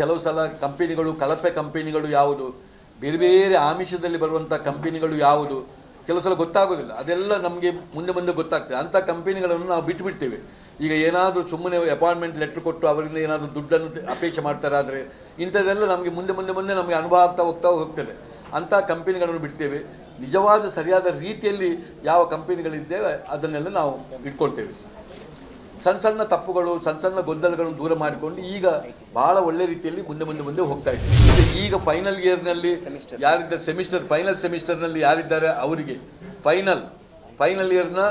ಕೆಲವು ಸಲ ಕಂಪೆನಿಗಳು, ಕಳಪೆ ಕಂಪೆನಿಗಳು ಯಾವುದು? ಬೇರೆ ಬೇರೆ ಆಮಿಷದಲ್ಲಿ ಬರುವಂಥ ಕಂಪೆನಿಗಳು ಯಾವುದು? ಕೆಲವು ಸಲ ಗೊತ್ತಾಗೋದಿಲ್ಲ. ಅದೆಲ್ಲ ನಮಗೆ ಮುಂದೆ ಮುಂದೆ ಗೊತ್ತಾಗ್ತದೆ. ಅಂಥ ಕಂಪೆನಿಗಳನ್ನು ನಾವು ಬಿಟ್ಟು ಬಿಡ್ತೇವೆ ಈಗ ಏನಾದರೂ ಸುಮ್ಮನೆ ಅಪಾಯಿಂಟ್ಮೆಂಟ್ ಲೆಟ್ರ್ ಕೊಟ್ಟು ಅವರಿಂದ ಏನಾದರೂ ದುಡ್ಡನ್ನು ಅಪೇಕ್ಷೆ ಮಾಡ್ತಾರಾದರೆ ಇಂಥದ್ದೆಲ್ಲ ನಮಗೆ ಮುಂದೆ ಮುಂದೆ ಮುಂದೆ ನಮಗೆ ಅನುಭವ ಆಗ್ತಾ ಹೋಗ್ತಾ ಹೋಗ್ತದೆ. ಅಂಥ ಕಂಪೆನಿಗಳನ್ನು ಬಿಡ್ತೇವೆ. ನಿಜವಾದ ಸರಿಯಾದ ರೀತಿಯಲ್ಲಿ ಯಾವ ಕಂಪೆನಿಗಳಿದ್ದೇವೆ ಅದನ್ನೆಲ್ಲ ನಾವು ಇಟ್ಕೊಳ್ತೇವೆ. ಸಣ್ಣ ಸಣ್ಣ ತಪ್ಪುಗಳು ಸಣ್ಣ ಸಣ್ಣ ಗೊಂದಲಗಳನ್ನು ದೂರ ಮಾಡಿಕೊಂಡು ಈಗ ಬಹಳ ಒಳ್ಳೆ ರೀತಿಯಲ್ಲಿ ಮುಂದೆ ಮುಂದೆ ಮುಂದೆ ಹೋಗ್ತಾ ಇದ್ದೀವಿ. ಈಗ ಫೈನಲ್ ಇಯರ್ನಲ್ಲಿ ಯಾರಿದ್ದಾರೆ? ಸೆಮಿಸ್ಟರ್ ಫೈನಲ್ ಸೆಮಿಸ್ಟರ್ನಲ್ಲಿ ಯಾರಿದ್ದಾರೆ? ಅವರಿಗೆ ಫೈನಲ್ ಫೈನಲ್ ಇಯರ್ನ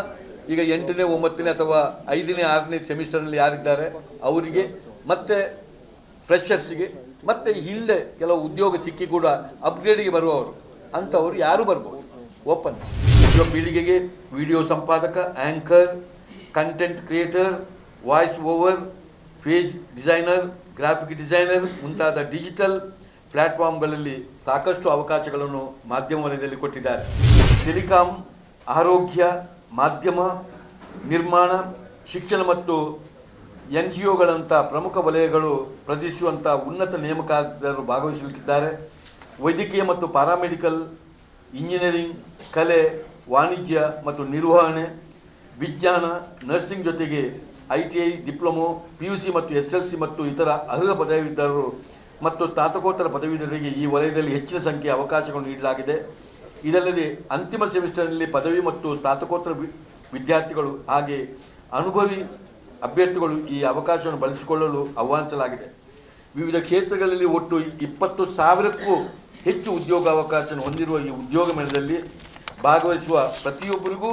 ಈಗ ಎಂಟನೇ ಒಂಬತ್ತನೇ ಅಥವಾ ಐದನೇ ಆರನೇ ಸೆಮಿಸ್ಟರ್ನಲ್ಲಿ ಯಾರಿದ್ದಾರೆ? ಅವರಿಗೆ ಮತ್ತೆ ಫ್ರೆಷರ್ಸ್ಗೆ ಮತ್ತೆ ಹಿಂದೆ ಕೆಲವು ಉದ್ಯೋಗ ಸಿಕ್ಕಿ ಕೂಡ ಅಪ್ಗ್ರೇಡಿಗೆ ಬರುವವರು. ಅಂಥವರು ಯಾರು ಬರ್ಬೋದು. ಓಪನ್ ಯುವ ಪೀಳಿಗೆಗೆ ವಿಡಿಯೋ ಸಂಪಾದಕ anchor content creator voice over page designer graphic designer ಮುಂತಾದ ಡಿಜಿಟಲ್ ಪ್ಲ್ಯಾಟ್ಫಾರ್ಮ್ಗಳಲ್ಲಿ ಸಾಕಷ್ಟು ಅವಕಾಶಗಳನ್ನು ಮಾಧ್ಯಮ ವಲಯದಲ್ಲಿ ಕೊಟ್ಟಿದ್ದಾರೆ. ಟೆಲಿಕಾಂ ಆರೋಗ್ಯ, ಮಾಧ್ಯಮ, ನಿರ್ಮಾಣ, ಶಿಕ್ಷಣ ಮತ್ತು ಎನ್ ಜಿ ಒಗಳಂಥ ಪ್ರಮುಖ ವಲಯಗಳು ಪ್ರದರ್ಶಿಸುವಂಥ ಉನ್ನತ ನೇಮಕಾತಿದಾರರು ಭಾಗವಹಿಸಲಿದ್ದಾರೆ ವೈದ್ಯಕೀಯ ಮತ್ತು ಪ್ಯಾರಾಮೆಡಿಕಲ್ ಇಂಜಿನಿಯರಿಂಗ್ ಕಲೆ, ವಾಣಿಜ್ಯ ಮತ್ತು ನಿರ್ವಹಣೆ ವಿಜ್ಞಾನ ನರ್ಸಿಂಗ್ ಜೊತೆಗೆ I T I, diploma, P U C ಮತ್ತು ಎಸ್ ಎಲ್ ಸಿ ಮತ್ತು ಇತರ ಅರ್ಹ ಪದವೀಧರರು ಮತ್ತು ಸ್ನಾತಕೋತ್ತರ ಪದವೀಧರರಿಗೆ ಈ ವಲಯದಲ್ಲಿ ಹೆಚ್ಚಿನ ಸಂಖ್ಯೆಯ ಅವಕಾಶಗಳನ್ನು ನೀಡಲಾಗಿದೆ. ಇದಲ್ಲದೆ ಅಂತಿಮ ಸೆಮಿಸ್ಟರ್ನಲ್ಲಿ ಪದವಿ ಮತ್ತು ಸ್ನಾತಕೋತ್ತರ ವಿದ್ಯಾರ್ಥಿಗಳು ಹಾಗೆ ಅನುಭವಿ ಅಭ್ಯರ್ಥಿಗಳು ಈ ಅವಕಾಶವನ್ನು ಬಳಸಿಕೊಳ್ಳಲು ಆಹ್ವಾನಿಸಲಾಗಿದೆ. ವಿವಿಧ ಕ್ಷೇತ್ರಗಳಲ್ಲಿ ಒಟ್ಟು ಇಪ್ಪತ್ತು ಸಾವಿರಕ್ಕೂ ಹೆಚ್ಚು ಉದ್ಯೋಗಾವಕಾಶವನ್ನು ಹೊಂದಿರುವ ಈ ಉದ್ಯೋಗ ಮೇಳದಲ್ಲಿ ಭಾಗವಹಿಸುವ ಪ್ರತಿಯೊಬ್ಬರಿಗೂ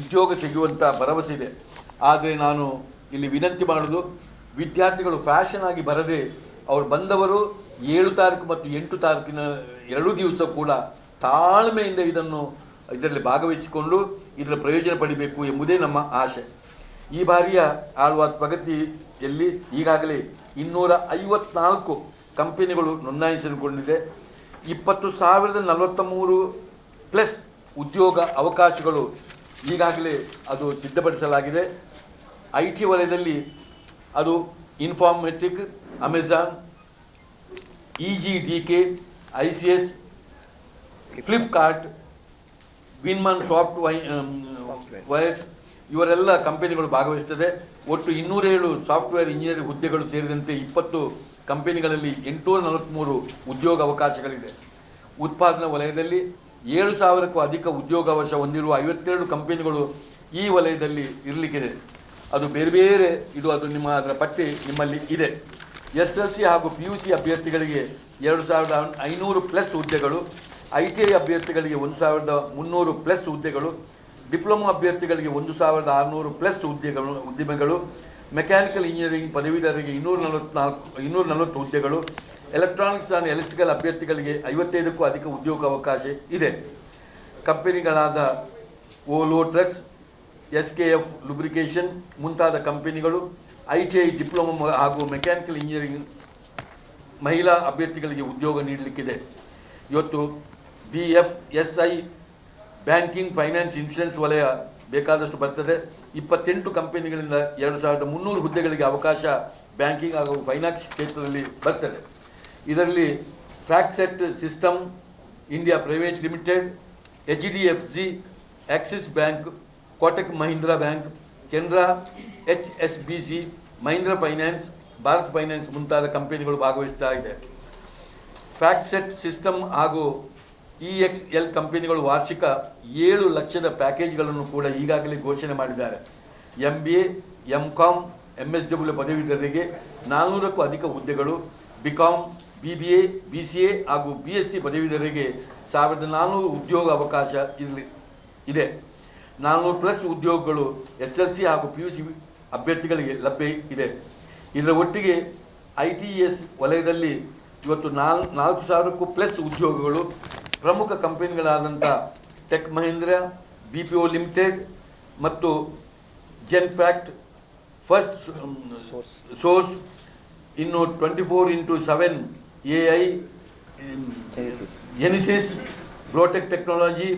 ಉದ್ಯೋಗ ತೆಗೆಯುವಂಥ ಭರವಸೆ ಇದೆ. ಆದರೆ ನಾನು ಇಲ್ಲಿ ವಿನಂತಿ ಮಾಡೋದು, ವಿದ್ಯಾರ್ಥಿಗಳು ಫ್ಯಾಷನ್ ಆಗಿ ಬರದೆ ಅವರು ಬಂದವರು ಏಳು ತಾರೀಕು ಮತ್ತು ಎಂಟು ತಾರೀಕಿನ ಎರಡು ದಿವಸ ಕೂಡ ತಾಳ್ಮೆಯಿಂದ ಇದನ್ನು ಇದರಲ್ಲಿ ಭಾಗವಹಿಸಿಕೊಂಡು ಇದರ ಪ್ರಯೋಜನ ಪಡಿಬೇಕು ಎಂಬುದೇ ನಮ್ಮ ಆಶೆ. ಈ ಬಾರಿಯ ಆಳ್ವಾಸ್ ಪ್ರಗತಿಯಲ್ಲಿ ಈಗಾಗಲೇ ಇನ್ನೂರ ಐವತ್ನಾಲ್ಕು ಕಂಪನಿಗಳು ನೋಂದಾಯಿಸಿಕೊಂಡಿದೆ. ಇಪ್ಪತ್ತು ಸಾವಿರದ ನಲವತ್ತ ಮೂರು ಪ್ಲಸ್ ಉದ್ಯೋಗ ಅವಕಾಶಗಳು ಈಗಾಗಲೇ ಅದು ಸಿದ್ಧಪಡಿಸಲಾಗಿದೆ. ಐ ಟಿ ವಲಯದಲ್ಲಿ ಅದು Informatic Amazon E G D K I C S Flipkart Winman soft Y. Wires ಇವರೆಲ್ಲ ಕಂಪೆನಿಗಳು ಭಾಗವಹಿಸ್ತದೆ ಒಟ್ಟು ಇನ್ನೂರೇಳು ಸಾಫ್ಟ್ವೇರ್ ಇಂಜಿನಿಯರಿಂಗ್ ಹುದ್ದೆಗಳು ಸೇರಿದಂತೆ ಇಪ್ಪತ್ತು ಕಂಪೆನಿಗಳಲ್ಲಿ ಎಂಟುನೂರ ನಲವತ್ತ್ಮೂರು ಉದ್ಯೋಗ ಅವಕಾಶಗಳಿದೆ. ಉತ್ಪಾದನಾ ವಲಯದಲ್ಲಿ ಏಳು ಸಾವಿರಕ್ಕೂ ಅಧಿಕ ಉದ್ಯೋಗಾವಕಾಶ ಹೊಂದಿರುವ ಐವತ್ತೆರಡು ಕಂಪನಿಗಳು ಈ ವಲಯದಲ್ಲಿ ಇರಲಿಕ್ಕಿದೆ. ಅದು ಬೇರೆ ಬೇರೆ, ಇದು ಅದು ನಿಮ್ಮ ಅದರ ಪಟ್ಟಿ ನಿಮ್ಮಲ್ಲಿ ಇದೆ. ಎಸ್ ಎಲ್ ಸಿ ಹಾಗೂ ಪಿ ಯು ಸಿ ಅಭ್ಯರ್ಥಿಗಳಿಗೆ ಎರಡು ಸಾವಿರದ ಐನೂರು ಪ್ಲಸ್ ಹುದ್ದೆಗಳು, ಐ ಟಿ ಐ ಅಭ್ಯರ್ಥಿಗಳಿಗೆ ಒಂದು ಸಾವಿರದ ಮುನ್ನೂರು ಪ್ಲಸ್ ಹುದ್ದೆಗಳು, ಡಿಪ್ಲೊಮಾ ಅಭ್ಯರ್ಥಿಗಳಿಗೆ ಒಂದು ಸಾವಿರದ ಆರುನೂರು ಪ್ಲಸ್ ಹುದ್ದೆಗಳು, ಉದ್ಯಮಗಳು, ಮೆಕ್ಯಾನಿಕಲ್ ಇಂಜಿನಿಯರಿಂಗ್ ಪದವೀಧರರಿಗೆ ಇನ್ನೂರ ನಲವತ್ನಾಲ್ಕು, ಇನ್ನೂರ ನಲವತ್ತು ಹುದ್ದೆಗಳು ಎಲೆಕ್ಟ್ರಾನಿಕ್ಸ್ ಆ್ಯಂಡ್ ಎಲೆಕ್ಟ್ರಿಕಲ್ ಅಭ್ಯರ್ಥಿಗಳಿಗೆ ಐವತ್ತೈದಕ್ಕೂ ಅಧಿಕ ಉದ್ಯೋಗ ಅವಕಾಶ ಇದೆ. ಕಂಪನಿಗಳಾದ Olo trucks S K F lubrication ಮುಂತಾದ ಕಂಪನಿಗಳು ಐ ಟಿ ಐ ಡಿಪ್ಲೊಮಾ ಹಾಗೂ ಮೆಕ್ಯಾನಿಕಲ್ ಇಂಜಿನಿಯರಿಂಗ್ ಮಹಿಳಾ ಅಭ್ಯರ್ಥಿಗಳಿಗೆ ಉದ್ಯೋಗ ನೀಡಲಿಕ್ಕಿದೆ. ಇವತ್ತು B F S I banking finance insurance ವಲಯ ಬೇಕಾದಷ್ಟು ಬರ್ತದೆ. ಇಪ್ಪತ್ತೆಂಟು ಕಂಪನಿಗಳಿಂದ ಎರಡು ಸಾವಿರದ ಮುನ್ನೂರು ಹುದ್ದೆಗಳಿಗೆ ಅವಕಾಶ ಬ್ಯಾಂಕಿಂಗ್ ಹಾಗೂ ಫೈನಾನ್ಸ್ ಕ್ಷೇತ್ರದಲ್ಲಿ ಬರ್ತದೆ. ಇದರಲ್ಲಿ FactSet system India private limited H D F G Axis bank, Kotak Mahindra bank Canara H S B C Mahindra finance, Bharat finance ಮುಂತಾದ ಕಂಪನಿಗಳು ಭಾಗವಹಿಸ್ತಾ ಇದೆ. ಫ್ಯಾಕ್ಸೆಟ್ ಸಿಸ್ಟಮ್ ಹಾಗೂ ಇ ಎಕ್ಸ್ ಎಲ್ ಕಂಪನಿಗಳು ವಾರ್ಷಿಕ ಏಳು ಲಕ್ಷದ ಪ್ಯಾಕೇಜ್ಗಳನ್ನು ಕೂಡ ಈಗಾಗಲೇ ಘೋಷಣೆ ಮಾಡಿದ್ದಾರೆ. M B A com M S W ಪದವೀಧರರಿಗೆ ನಾನ್ನೂರಕ್ಕೂ ಅಧಿಕ ಹುದ್ದೆಗಳು B com B B A B C A ಹಾಗೂ ಬಿ ಎಸ್ ಸಿ ಪದವೀಧರಿಗೆ ಸಾವಿರದ ನಾನ್ನೂರು ಉದ್ಯೋಗ ಅವಕಾಶ ಇರಲಿ ಇದೆ. ನಾನ್ನೂರು ಪ್ಲಸ್ ಉದ್ಯೋಗಗಳು ಎಸ್ ಎಲ್ ಸಿ ಹಾಗೂ ಪಿ ಯು ಸಿ ಅಭ್ಯರ್ಥಿಗಳಿಗೆ ಲಭ್ಯ ಇದೆ. ಇದರ ಒಟ್ಟಿಗೆ ಐ ಟಿ ಎಸ್ ವಲಯದಲ್ಲಿ ಇವತ್ತು ನಾಲ್ ನಾಲ್ಕು ಸಾವಿರಕ್ಕೂ ಪ್ಲಸ್ ಉದ್ಯೋಗಗಳು ಪ್ರಮುಖ ಕಂಪನಿಗಳಾದಂಥ Tech Mahindra B P O limited ಮತ್ತು ಜೆನ್ಫ್ಯಾಕ್ಟ್ ಫಸ್ಟ್ ಸೋರ್ಸ್ ಇನ್ನು twenty four into seven A I. Genesis Brotech technology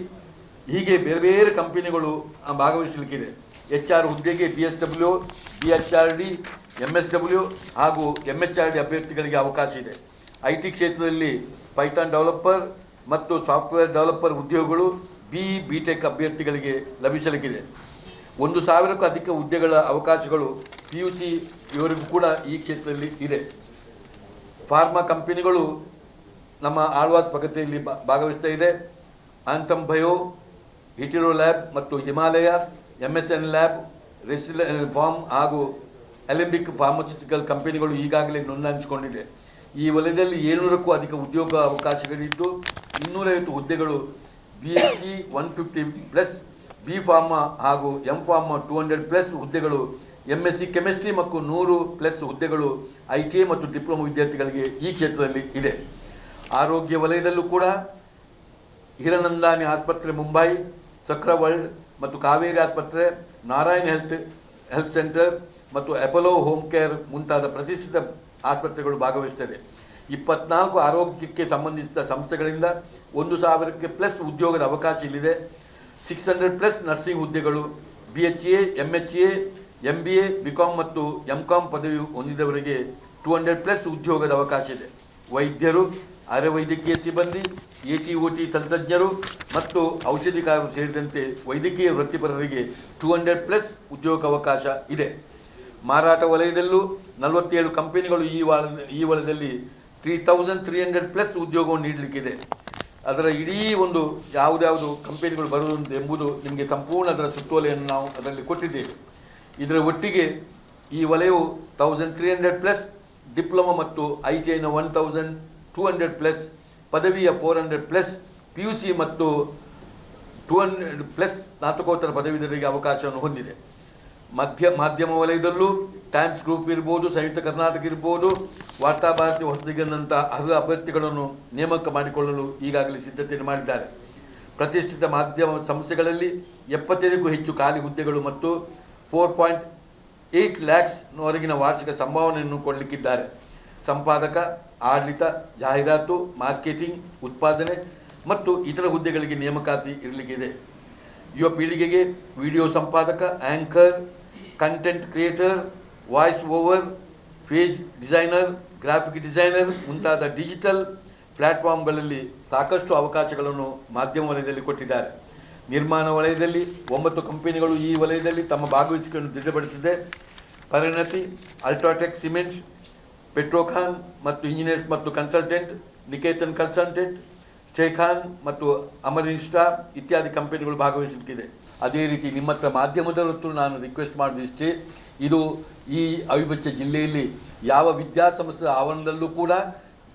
ಹೀಗೆ ಬೇರೆ ಬೇರೆ ಕಂಪನಿಗಳು ಭಾಗವಹಿಸಲಿಕ್ಕಿದೆ ಎಚ್ ಆರ್ ಹುದ್ದೆಗೆ B S W B H R D M S W ಹಾಗೂ ಎಂ ಎಚ್ ಆರ್ ಡಿ ಅಭ್ಯರ್ಥಿಗಳಿಗೆ ಅವಕಾಶ ಇದೆ. ಐ ಟಿ ಕ್ಷೇತ್ರದಲ್ಲಿ ಪೈಥಾನ್ ಡೆವಲಪರ್ ಮತ್ತು ಸಾಫ್ಟ್ವೇರ್ ಡೆವಲಪರ್ ಉದ್ಯೋಗಗಳು ಬಿ ಬಿ ಟೆಕ್ ಅಭ್ಯರ್ಥಿಗಳಿಗೆ ಲಭಿಸಲಿಕ್ಕಿದೆ ಒಂದು ಸಾವಿರಕ್ಕೂ ಅಧಿಕ ಹುದ್ದೆಗಳ ಅವಕಾಶಗಳು ಪಿ ಯು ಸಿ ಇವರಿಗೂ ಕೂಡ ಈ ಕ್ಷೇತ್ರದಲ್ಲಿ ಇದೆ. ಫಾರ್ಮಾ ಕಂಪನಿಗಳು ನಮ್ಮ ಆಳ್ವಾಸ್ ಪ್ರಗತಿಯಲ್ಲಿ ಭಾಗವಹಿಸ್ತಾ ಇದೆ. ಆಂತಮ್ ಬಯೋ ಹಿಟಿರೋ ಲ್ಯಾಬ್ ಮತ್ತು Himalaya M S N lab ರೆಸಿಲ ಫಾರ್ಮ್ ಹಾಗೂ ಅಲಿಂಬಿಕ್ ಫಾರ್ಮಸ್ಯೂಟಿಕಲ್ ಕಂಪನಿಗಳು ಈಗಾಗಲೇ ನೋಂದಾಯಿಸಿಕೊಂಡಿದೆ. ಈ ವಲಯದಲ್ಲಿ ಏಳ್ನೂರಕ್ಕೂ ಅಧಿಕ ಉದ್ಯೋಗ ಅವಕಾಶಗಳಿದ್ದು, ಇನ್ನೂರೈವತ್ತು ಹುದ್ದೆಗಳು B S C one fifty plus B pharma ಹಾಗೂ M pharma two hundred plus ಹುದ್ದೆಗಳು ಎಂ ಎಸ್ ಸಿ ಕೆಮಿಸ್ಟ್ರಿ ಮತ್ತು ನೂರು ಪ್ಲಸ್ ಹುದ್ದೆಗಳು ಐ ಟಿ ಐ ಮತ್ತು ಡಿಪ್ಲೊಮಾ ವಿದ್ಯಾರ್ಥಿಗಳಿಗೆ ಈ ಕ್ಷೇತ್ರದಲ್ಲಿ ಇದೆ. ಆರೋಗ್ಯ ವಲಯದಲ್ಲೂ ಕೂಡ ಹಿರನಂದಾನಿ ಆಸ್ಪತ್ರೆ ಮುಂಬೈ ಸಕ್ರ ವರ್ಲ್ಡ್ ಮತ್ತು ಕಾವೇರಿ ಆಸ್ಪತ್ರೆ, ನಾರಾಯಣ ಹೆಲ್ತ್ ಹೆಲ್ತ್ ಸೆಂಟರ್ ಮತ್ತು ಅಪೋಲೋ ಹೋಮ್ ಕೇರ್ ಮುಂತಾದ ಪ್ರತಿಷ್ಠಿತ ಆಸ್ಪತ್ರೆಗಳು ಭಾಗವಹಿಸ್ತದೆ ಇಪ್ಪತ್ನಾಲ್ಕು ಆರೋಗ್ಯಕ್ಕೆ ಸಂಬಂಧಿಸಿದ ಸಂಸ್ಥೆಗಳಿಂದ ಒಂದು ಸಾವಿರಕ್ಕೆ ಪ್ಲಸ್ ಉದ್ಯೋಗದ ಅವಕಾಶ ಇಲ್ಲಿದೆ. ಸಿಕ್ಸ್ ಹಂಡ್ರೆಡ್ ಪ್ಲಸ್ ನರ್ಸಿಂಗ್ ಹುದ್ದೆಗಳು B H A M H A M B A B com ಮತ್ತು ಎಂ ಕಾಮ್ ಪದವಿ ಹೊಂದಿದವರಿಗೆ ಟೂ ಹಂಡ್ರೆಡ್ ಪ್ಲಸ್ ಉದ್ಯೋಗದ ಅವಕಾಶ ಇದೆ. ವೈದ್ಯರು ಅರೆ ವೈದ್ಯಕೀಯ ಸಿಬ್ಬಂದಿ, ಎ ಟಿ ಒ ಟಿ ತಂತ್ರಜ್ಞರು ಮತ್ತು ಔಷಧಿಕಾರರು ಸೇರಿದಂತೆ ವೈದ್ಯಕೀಯ ವೃತ್ತಿಪರರಿಗೆ ಟೂ ಹಂಡ್ರೆಡ್ ಪ್ಲಸ್ ಉದ್ಯೋಗ ಅವಕಾಶ ಇದೆ. ಮಾರಾಟ ವಲಯದಲ್ಲೂ ನಲವತ್ತೇಳು ಕಂಪನಿಗಳು ಈ ವಾಳ, ಈ ವಲಯದಲ್ಲಿ three thousand three hundred plus ಉದ್ಯೋಗವನ್ನು ನೀಡಲಿಕ್ಕಿದೆ. ಅದರ ಇಡೀ ಒಂದು ಯಾವುದ್ಯಾವುದು ಕಂಪನಿಗಳು ಬರುವುದು ಎಂಬುದು ನಿಮಗೆ ಸಂಪೂರ್ಣ ಅದರ ಸುತ್ತೋಲೆಯನ್ನು ನಾವು ಅದರಲ್ಲಿ ಕೊಟ್ಟಿದ್ದೇವೆ. ಇದರ ಒಟ್ಟಿಗೆ ಈ ವಲಯವು thousand three hundred plus diploma ಮತ್ತು ಐ ಟಿ ಐನ one thousand two hundred plus ಪದವಿಯ four hundred plus P U C ಮತ್ತು ಟೂ ಹಂಡ್ರೆಡ್ ಪ್ಲಸ್ ಸ್ನಾತಕೋತ್ತರ ಪದವೀಧರಿಗೆ ಅವಕಾಶವನ್ನು ಹೊಂದಿದೆ. ಮಧ್ಯ, ಮಾಧ್ಯಮ ವಲಯದಲ್ಲೂ ಟೈಮ್ಸ್ ಗ್ರೂಪ್ ಇರ್ಬೋದು, ಸಂಯುಕ್ತ ಕರ್ನಾಟಕ ಇರ್ಬೋದು ವಾರ್ತಾಭಾರತಿ ಹೊಸದಿಗನ್ನಂಥ ಅರ್ಹ ಅಭ್ಯರ್ಥಿಗಳನ್ನು ನೇಮಕ ಮಾಡಿಕೊಳ್ಳಲು ಈಗಾಗಲೇ ಸಿದ್ಧತೆಯನ್ನು ಮಾಡಿದ್ದಾರೆ. ಪ್ರತಿಷ್ಠಿತ ಮಾಧ್ಯಮ ಸಂಸ್ಥೆಗಳಲ್ಲಿ ಎಪ್ಪತ್ತೈದಕ್ಕೂ ಹೆಚ್ಚು ಖಾಲಿ ಹುದ್ದೆಗಳು ಮತ್ತು ಫೋರ್ ಪಾಯಿಂಟ್ ಏಯ್ಟ್ ಲ್ಯಾಕ್ಸ್ವರೆಗಿನ ವಾರ್ಷಿಕ ಸಂಭಾವನೆಯನ್ನು ಕೊಡಲಿಕ್ಕಿದ್ದಾರೆ. ಸಂಪಾದಕ, ಆಡಳಿತ, ಜಾಹೀರಾತು, ಮಾರ್ಕೆಟಿಂಗ್, ಉತ್ಪಾದನೆ ಮತ್ತು ಇತರ ಹುದ್ದೆಗಳಿಗೆ ನೇಮಕಾತಿ ಇರಲಿಕ್ಕಿದೆ. ಯುವ ಪೀಳಿಗೆಗೆ ವಿಡಿಯೋ ಸಂಪಾದಕ anchor content creator voice over page designer graphic designer ಮುಂತಾದ ಡಿಜಿಟಲ್ ಪ್ಲ್ಯಾಟ್ಫಾರ್ಮ್ಗಳಲ್ಲಿ ಸಾಕಷ್ಟು ಅವಕಾಶಗಳನ್ನು ಮಾಧ್ಯಮ ವಲಯದಲ್ಲಿ ಕೊಟ್ಟಿದ್ದಾರೆ. ನಿರ್ಮಾಣ ವಲಯದಲ್ಲಿ ಒಂಬತ್ತು ಕಂಪನಿಗಳು ಈ ವಲಯದಲ್ಲಿ ತಮ್ಮ ಭಾಗವಹಿಸಿಕೆಯನ್ನು ದೃಢಪಡಿಸಿದೆ. ಪರಿಣತಿ ಅಲ್ಟ್ರಾಟೆಕ್ ಸಿಮೆಂಟ್ಸ್ ಪೆಟ್ರೋಖಾನ್ ಮತ್ತು ಇಂಜಿನಿಯರ್ಸ್ ಮತ್ತು ಕನ್ಸಲ್ಟೆಂಟ್ ನಿಕೇತನ್ ಕನ್ಸಲ್ಟೆಂಟ್ ಶೇಖಾನ್ ಮತ್ತು ಅಮರಿನ್ಸ್ಟಾ ಇತ್ಯಾದಿ ಕಂಪನಿಗಳು ಭಾಗವಹಿಸುತ್ತಿದೆ ಅದೇ ರೀತಿ ನಿಮ್ಮ ಹತ್ರ ಮಾಧ್ಯಮದವರತ್ತು ನಾನು ರಿಕ್ವೆಸ್ಟ್ ಮಾಡಿದಿಷ್ಟೇ, ಇದು ಈ ಅವಿಭಜ್ಯ ಜಿಲ್ಲೆಯಲ್ಲಿ ಯಾವ ವಿದ್ಯಾಸಂಸ್ಥೆ ಆವರಣದಲ್ಲೂ ಕೂಡ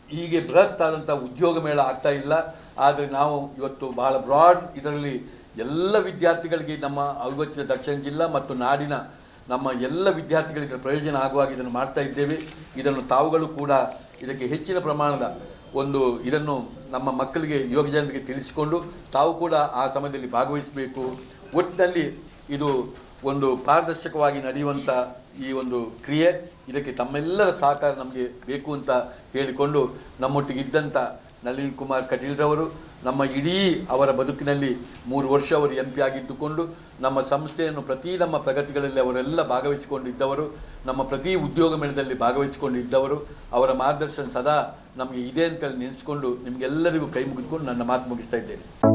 ಹೀಗೆ ಬೃಹತ್ ಆದಂಥ ಉದ್ಯೋಗ ಮೇಳ ಆಗ್ತಾ ಇಲ್ಲ. ಆದರೆ ನಾವು ಇವತ್ತು ಬಹಳ ಬ್ರಾಡ್ ಇದರಲ್ಲಿ ಎಲ್ಲ ವಿದ್ಯಾರ್ಥಿಗಳಿಗೆ ನಮ್ಮ ಅವಿಭಜಿತ ದಕ್ಷಿಣ ಜಿಲ್ಲಾ ಮತ್ತು ನಾಡಿನ ನಮ್ಮ ಎಲ್ಲ ವಿದ್ಯಾರ್ಥಿಗಳಿಗೆ ಪ್ರಯೋಜನ ಆಗುವಾಗ ಇದನ್ನು ಮಾಡ್ತಾ ಇದ್ದೇವೆ. ಇದನ್ನು ತಾವುಗಳು ಕೂಡ ಇದಕ್ಕೆ ಹೆಚ್ಚಿನ ಪ್ರಮಾಣದ ಒಂದು ಇದನ್ನು ನಮ್ಮ ಮಕ್ಕಳಿಗೆ ಯುವ ಜನರಿಗೆ ತಿಳಿಸಿಕೊಂಡು ತಾವು ಕೂಡ ಆ ಸಮಯದಲ್ಲಿ ಭಾಗವಹಿಸಬೇಕು. ಒಟ್ಟಿನಲ್ಲಿ ಇದು ಒಂದು ಪಾರದರ್ಶಕವಾಗಿ ನಡೆಯುವಂಥ ಈ ಒಂದು ಕ್ರಿಯೆ ಇದಕ್ಕೆ ತಮ್ಮೆಲ್ಲರ ಸಹಕಾರ ನಮಗೆ ಬೇಕು ಅಂತ ಹೇಳಿಕೊಂಡು ನಮ್ಮೊಟ್ಟಿಗೆ ಇದ್ದಂಥ ನಳಿನ್ ಕುಮಾರ್ ಕಟೀಲ್ರವರು ನಮ್ಮ ಇಡೀ ಅವರ ಬದುಕಿನಲ್ಲಿ ಮೂರು ವರ್ಷ ಅವರು ಎಂ ಪಿ ಆಗಿದ್ದುಕೊಂಡು ನಮ್ಮ ಸಂಸ್ಥೆಯನ್ನು ಪ್ರತಿ ನಮ್ಮ ಪ್ರಗತಿಗಳಲ್ಲಿ ಅವರೆಲ್ಲ ಭಾಗವಹಿಸಿಕೊಂಡಿದ್ದವರು, ನಮ್ಮ ಪ್ರತಿ ಉದ್ಯೋಗ ಮೇಳದಲ್ಲಿ ಭಾಗವಹಿಸಿಕೊಂಡಿದ್ದವರು, ಅವರ ಮಾರ್ಗದರ್ಶನ ಸದಾ ನಮಗೆ ಇದೆ ಅಂತೇಳಿ ನೆನೆಸ್ಕೊಂಡು ನಿಮಗೆಲ್ಲರಿಗೂ ಕೈ ಮುಗಿದುಕೊಂಡು ನನ್ನ ಮಾತು ಮುಗಿಸ್ತಾ ಇದ್ದೇನೆ.